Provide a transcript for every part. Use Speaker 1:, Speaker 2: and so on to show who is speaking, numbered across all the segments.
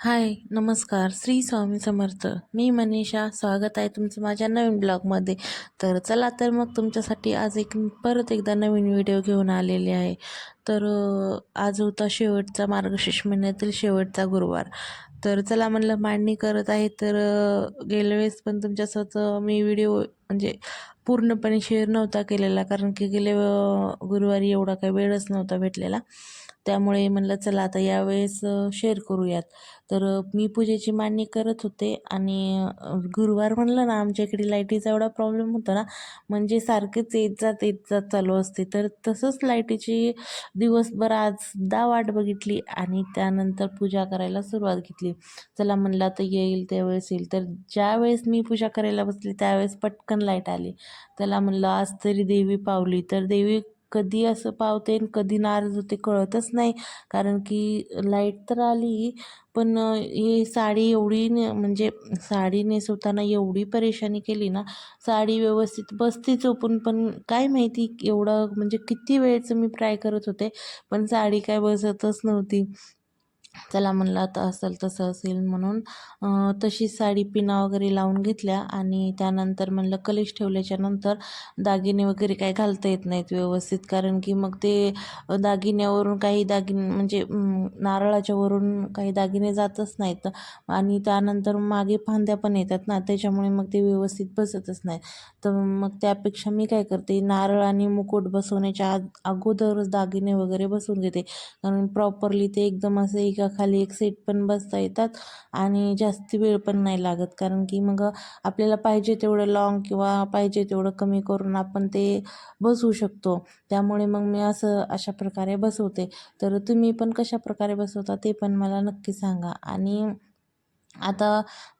Speaker 1: हाय नमस्कार. श्री स्वामी समर्थ. मी मनीषा. स्वागत आहे तुमचं माझ्या नवीन ब्लॉगमध्ये. तर चला तर मग तुमच्यासाठी आज एक परत एकदा नवीन व्हिडिओ घेऊन आलेले आहे. तर आज होता शेवटचा मार्गशीर्ष महिन्यातील शेवटचा गुरुवार. तर चला म्हणलं मांडणी करत आहे. तर गेल्या वेळेस पण तुमच्यासोबत मी व्हिडिओ म्हणजे पूर्णपणे शेअर नव्हता केलेला. कारण की गेल्या गुरुवारी एवढा काही वेळच नव्हता भेटलेला. त्यामुळे म्हणलं चला आता यावेळेस शेअर करूयात. तर मी पूजेची मांडणी करत होते आणि गुरुवार म्हणलं ना आमच्या इकडे लाईटीचा एवढा प्रॉब्लेम होता ना म्हणजे सारखेच येत जात येत जात चालू असते. तर तसंच लाईटीची दिवसभर आजदा वाट बघितली आणि त्यानंतर पूजा करायला सुरुवात घेतली. चला म्हणलं आता येईल त्यावेळेस येईल. तर ज्यावेळेस मी पूजा करायला बसली त्यावेळेस पटकन लाइट आली. त्याला म्हणलं आज तरी देवी पावली. तर देवी कधी असं पावते आणि कधी नाराज होते कळतच नाही. कारण की लाइट तर आली पण ही साडी एवढी ने म्हणजे साडी नेसवताना एवढी परेशानी केली ना साडी व्यवस्थित बसती चोपून पण काय माहिती एवढं म्हणजे किती वेळचं मी ट्राय करत होते पण साडी काय बसतच नव्हती. चला म्हणलं आता असेल तसं असेल म्हणून तशी तशीच साडी पिना वगैरे लावून घेतल्या आणि त्यानंतर म्हणलं कलिश ठेवल्याच्या नंतर दागिने वगैरे काय घालता येत नाहीत व्यवस्थित. कारण की मग ते दागिन्यावरून काही दागिने म्हणजे नारळाच्या वरून काही दागिने जातच नाहीत आणि त्यानंतर मागे फांद्या पण येतात ना त्याच्यामुळे मग ते व्यवस्थित बसतच नाही तर मग त्यापेक्षा मी काय करते नारळ आणि मुकुट बसवण्याच्या अगोदरच दागिने वगैरे बसवून घेते. कारण प्रॉपरली ते एकदम असं एकाखाली एक सीट पण बसता येतात आणि जास्त वेळ पण नाही लागत. कारण की मग आपल्याला पाहिजे तेवढं लॉंग किंवा पाहिजे तेवढं कमी करून आपण ते बसवू शकतो. त्यामुळे मग मी असं अशा प्रकारे बसवते. तर तुम्ही पण कशा प्रकारे बसवता ते पण मला नक्की सांगा. आणि आता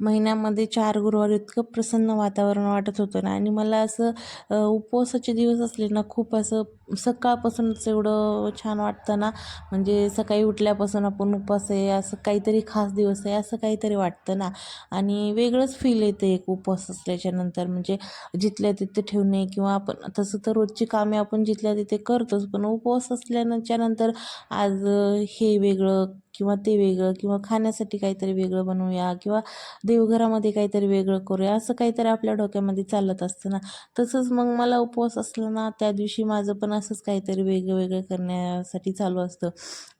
Speaker 1: महिन्यामध्ये चार गुरुवार इतकं प्रसन्न वातावरण वाटत होतं ना आणि मला असं उपवासाचे दिवस असले ना खूप असं सकाळपासूनच एवढं छान वाटतं ना. म्हणजे सकाळी उठल्यापासून आपण उपवास आहे असं काहीतरी खास दिवस आहे असं काहीतरी वाटतं ना. आणि वेगळंच फील येते एक उपवास असल्याच्या नंतर. म्हणजे जिथल्या तिथे ठेवणे किंवा आपण तसं तर रोजची कामे आपण जिथल्या तिथे करतोच पण उपवास असल्याच्या नंतर आज हे वेगळं किंवा ते वेगळं किंवा खाण्यासाठी काहीतरी वेगळं बनवूया किंवा देवघरामध्ये काहीतरी वेगळं करूया असं काहीतरी आपल्या डोक्यामध्ये चालत असतं ना. तसंच मग मला उपवास असला ना त्या दिवशी माझं पण असंच काहीतरी वेगळं वेगळं करण्यासाठी चालू असतं.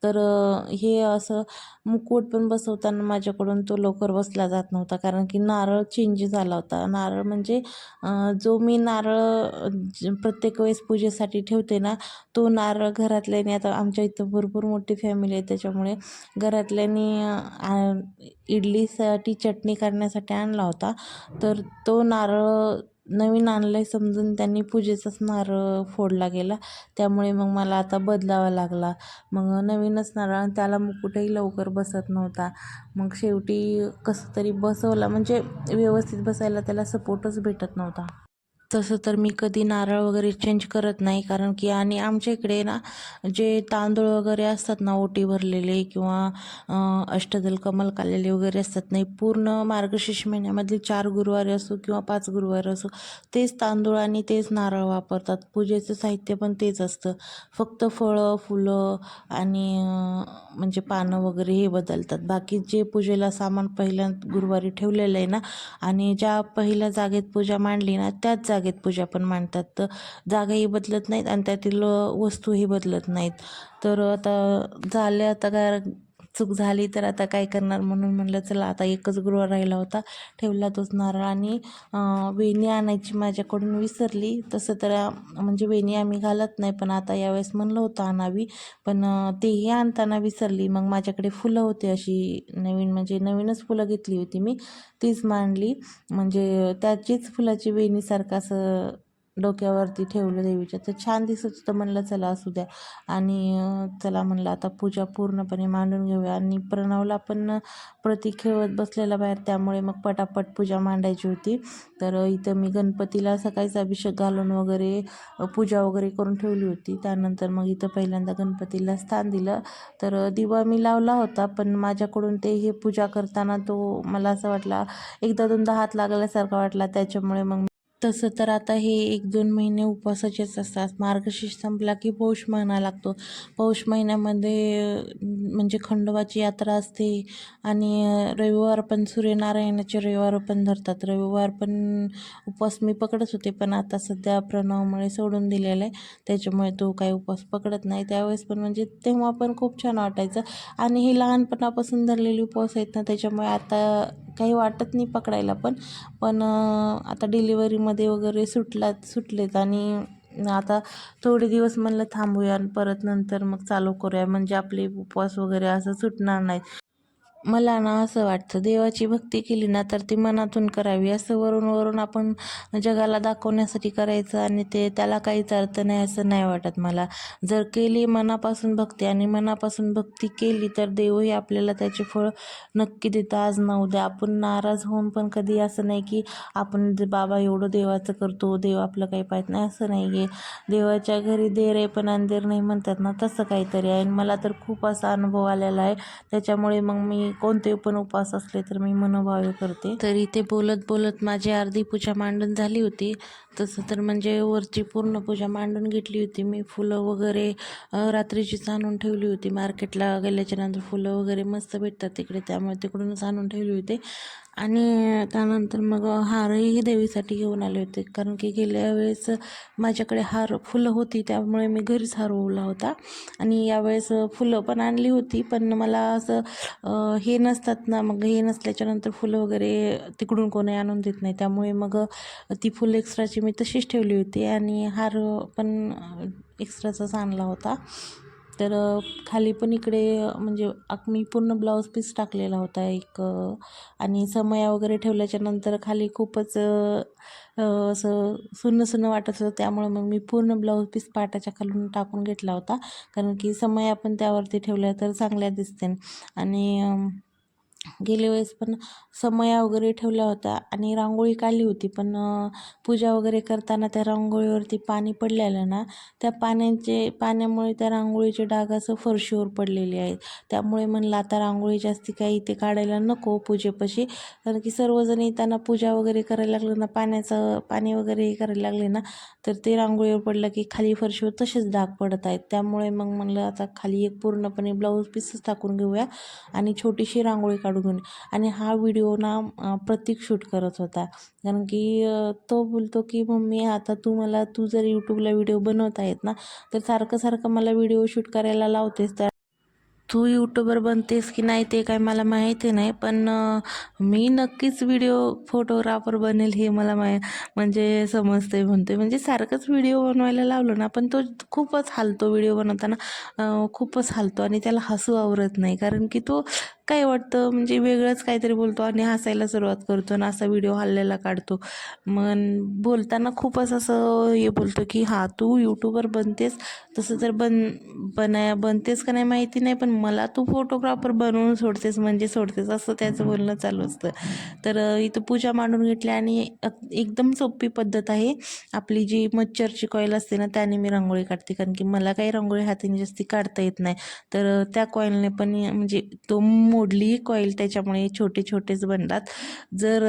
Speaker 1: तर हे असं मुकुट पण बसवताना माझ्याकडून तो लवकर बसला जात नव्हता कारण की नारळ चेंज झाला होता. नारळ म्हणजे जो मी नारळ प्रत्येक वेळेस पूजेसाठी ठेवते ना तो नारळ घरातल्याने आता आमच्या इथं भरपूर मोठी फॅमिली आहे त्याच्यामुळे घरातल्यानी आ, इडलीसाठी चटणी करण्यासाठी आणला होता. तर तो नारळ नवीन आणलं आहे समजून त्यांनी पूजेचाच नारळ फोडला गेला. त्यामुळे मग मला आता बदलावा लागला. मग नवीनच नारळ आणि त्याला मुकुटही लवकर बसत नव्हता. मग शेवटी कसं तरी बसवला. म्हणजे व्यवस्थित बसायला त्याला सपोर्टच भेटत नव्हता. तसं तर मी कधी नारळ वगैरे चेंज करत नाही. कारण की आणि आमच्या इकडे ना जे तांदूळ वगैरे असतात ना ओटी भरलेले किंवा अष्टदल कमल काढलेले वगैरे असतात नाही पूर्ण मार्गशीर्ष महिन्यामधील चार गुरुवारी असो किंवा पाच गुरुवार असो तेच तांदूळ आणि तेच नारळ वापरतात. पूजेचं साहित्य पण तेच असतं. फक्त फळं फुलं आणि म्हणजे पानं वगैरे हे बदलतात. बाकी जे पूजेला सामान पहिल्या गुरुवारी ठेवलेलं आहे ना आणि ज्या पहिल्या जागेत पूजा मांडली ना त्याच जागे जागेत पूजा पण मांडतात. तर जागाही बदलत नाहीत आणि त्यातील वस्तूही बदलत नाहीत. तर आता झाले आता काय चूक झाली तर आता काय करणार म्हणून म्हणलं चला आता एकच गृह राहिला होता ठेवला तोच नारळ. आणि वेणी आणायची माझ्याकडून विसरली. तसं तर म्हणजे वेणी आम्ही घालत नाही पण आता यावेळेस म्हणलं होतं आणावी. पण तेही आणताना विसरली. मग माझ्याकडे फुलं होती अशी नवीन म्हणजे नवीनच फुलं घेतली होती मी. तीच मांडली. म्हणजे त्याचीच फुलाची वेणीसारखं असं डोक्यावरती ठेवलं देवीच्या. तर छान दिसत होतं. म्हणलं चला असू द्या. आणि चला म्हणलं आता पूजा पूर्णपणे मांडून घेऊया. आणि प्रणवला पण प्रती खेळत बसलेला बाहेर. त्यामुळे मग पटापट पूजा मांडायची होती. तर इथं मी गणपतीला सकाळीच अभिषेक घालून वगैरे पूजा वगैरे करून ठेवली होती. त्यानंतर मग इथं पहिल्यांदा गणपतीला स्थान दिलं. तर दिवा मी लावला होता. पण माझ्याकडून ते हे पूजा करताना तो मला असं वाटला एकदा दोनदा हात लागल्यासारखा वाटला. त्याच्यामुळे मग तसं तर आता हे एक दोन महिने उपवासाचेच असतात. मार्गशीर्ष संपला की पौष महिना लागतो. पौष महिन्यामध्ये म्हणजे खंडोबाची यात्रा असते आणि रविवार पण सूर्यनारायणाचे रविवार पण धरतात. रविवार पण उपवास मी पकडत होते पण आता सध्या प्रणवामुळे सोडून दिलेला आहे. त्याच्यामुळे तो काही उपवास पकडत नाही. त्यावेळेस पण म्हणजे तेव्हा पण खूप छान वाटायचं. आणि हे लहानपणापासून धरलेले उपवास आहेत ना त्याच्यामुळे आता काही वाटत नाही पकडायला पण. पण आता डिलिव्हरीमध्ये वगैरे सुटलात सुटलेत आणि आता थोडे दिवस म्हणलं थांबूया आणि परत नंतर मग चालू करूया. म्हणजे आपले उपवास वगैरे असं सुटणार नाहीत. मला ना असं वाटतं देवाची भक्ती केली ना तर ती मनातून करावी. असं वरून वरून आपण जगाला दाखवण्यासाठी करायचं आणि ते त्याला काहीच अर्थ नाही असं नाही वाटत मला. जर केली मनापासून भक्ती आणि मनापासून भक्ती केली तर देवही आपल्याला त्याचे फळ नक्की देतं. आज ना उद्या आपण नाराज होऊन पण कधी असं नाही की आपण बाबा एवढं देवाचं करतो देव आपलं काही पाहत नाही असं नाही आहे देवाच्या घरी देर आहे पण अंधेर नाही म्हणतात ना तसं काहीतरी आहे. आणि मला तर खूप असा अनुभव आलेला आहे. त्याच्यामुळे मग मी कोणते पण उपवास असले तर मी मनोभावे करते. तर इथे बोलत बोलत माझी अर्धी पूजा मांडून झाली होती. तसं तर म्हणजे वरची पूर्ण पूजा मांडून घेतली होती. मी फुलं वगैरे रात्रीचीच आणून ठेवली होती. मार्केटला गेल्याच्यानंतर फुलं वगैरे मस्त भेटतात तिकडे. त्यामुळे तिकडूनच आणून ठेवली होती. आणि त्यानंतर मग हारही देवीसाठी घेऊन आले होते. कारण की गेल्या वेळेस माझ्याकडे हार फुलं होती त्यामुळे मी घरीच हार ओवला होता. आणि यावेळेस फुलं पण आणली होती पण मला असं हे नसतात ना मग हे नसल्याच्यानंतर फुलं वगैरे तिकडून कोणी आणून देत नाही. त्यामुळे मग ती फुलं एक्स्ट्राची मी तशीच ठेवली होती आणि हार पण एक्स्ट्राचाच आणला होता. तर खाली पण इकडे म्हणजे मी पूर्ण ब्लाऊज पीस टाकलेला होता एक आणि समया वगैरे ठेवल्याच्या नंतर खाली खूपच असं सुन्न सुन्न वाटत होतं. त्यामुळे मग मी पूर्ण ब्लाऊज पीस पाटाच्या खालून टाकून घेतला होता. कारण की समया पण त्यावरती ठेवल्या तर चांगल्या दिसते आणि गेल्या वेळेस पण समया वगैरे ठेवल्या होत्या आणि रांगोळी काढली होती. पण पूजा वगैरे करताना त्या रांगोळीवरती पाणी पडलेलं ना त्या पाण्याचे पाण्यामुळे त्या रांगोळीचे डाग असं फरशीवर पडलेले आहेत. त्यामुळे म्हणलं आता रांगोळी जास्ती काही इथे काढायला नको पूजेपाशी. कारण की सर्वजण येताना पूजा वगैरे करायला लागलं ना पाण्याचं पाणी वगैरे हे करायला लागले ना तर ते रांगोळीवर पडलं की खाली फरशीवर तसेच डाग पडत आहेत. त्यामुळे मग म्हणलं आता खाली एक पूर्णपणे ब्लाऊज पीसच टाकून घेऊया आणि छोटीशी रांगोळी काढ. काढून घेऊन. आणि हा व्हिडिओ ना प्रतीक शूट करत होता. कारण की तो बोलतो की मम्मी आता तू मला तू जर यूट्यूबला व्हिडिओ बनवता येत ना तर सारखं सारखं मला व्हिडिओ शूट करायला लावतेस तर तू यूट्यूबर बनतेस की नाही ते काय मला माहिती नाही पण मी नक्कीच व्हिडिओ फोटोग्राफर बनेल हे मला माय म्हणजे समजते म्हणते म्हणजे सारखंच व्हिडिओ बनवायला लावलं ना पण तो खूपच हालतो व्हिडिओ बनवताना. खूपच हालतो आणि त्याला हसू आवरत नाही. कारण की तो काय वाटतं? म्हणजे वेगळंच काहीतरी बोलतो आणि हसायला सुरुवात करतो आणि असा व्हिडिओ हल्लेला काढतो. मग बोलताना खूपच असं हे बोलतो की हा तू यूट्यूबर बनतेस. तसं जर बन बनाय बनतेस का नाही माहिती नाही पण मला तू फोटोग्राफर बनवून सोडतेस म्हणजे सोडतेस. असं त्याचं बोलणं चालू असतं. तर इथं पूजा मांडून घेतली आणि एकदम सोपी पद्धत आहे. आपली जी मच्छरची कॉईल असते ना त्याने मी रांगोळी काढते. कारण की मला काही रांगोळी हाताने जास्ती काढता येत नाही. तर त्या कॉईलने पण म्हणजे तो मो मोडली कॉईल त्याच्यामुळे छोटे छोटेच बनतात. जर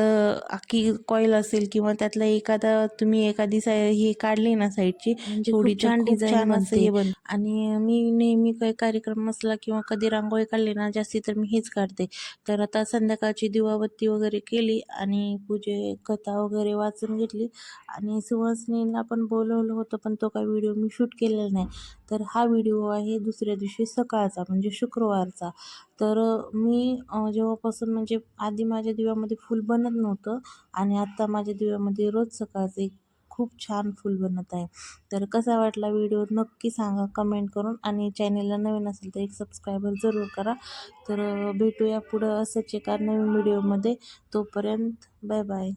Speaker 1: अख्खी कॉईल असेल किंवा त्यातला एखादा तुम्ही एखादी ही काढली ना साईडची
Speaker 2: म्हणजे
Speaker 1: थोडी
Speaker 2: छान डिझाईन
Speaker 1: असं हे. बन आणि मी नेहमी काही कार्यक्रम असला किंवा कधी रांगोळी काढली ना जास्ती तर मी हेच काढते. तर आता संध्याकाळची दिवाबत्ती वगैरे केली आणि पूजे कथा वगैरे वाचून घेतली आणि सुहासनीला पण बोलवलं होतं पण तो काही व्हिडिओ मी शूट केलेला नाही. तर हा व्हिडिओ आहे दुसऱ्या दिवशी सकाळचा म्हणजे शुक्रवारचा. तर मी जेव्हापासून म्हणजे आधी माझ्या दिव्यामध्ये फूल बनत नव्हतं आणि आत्ता माझ्या दिव्यामध्ये रोज सकाळचे खूप छान फूल बनत आहे. तर कसा वाटला व्हिडिओ नक्की सांगा कमेंट करून आणि चॅनेलला नवीन असेल तर एक सबस्क्रायबर जरूर करा. तर भेटूया पुढं असंच एका नवीन व्हिडिओमध्ये. तोपर्यंत बाय बाय.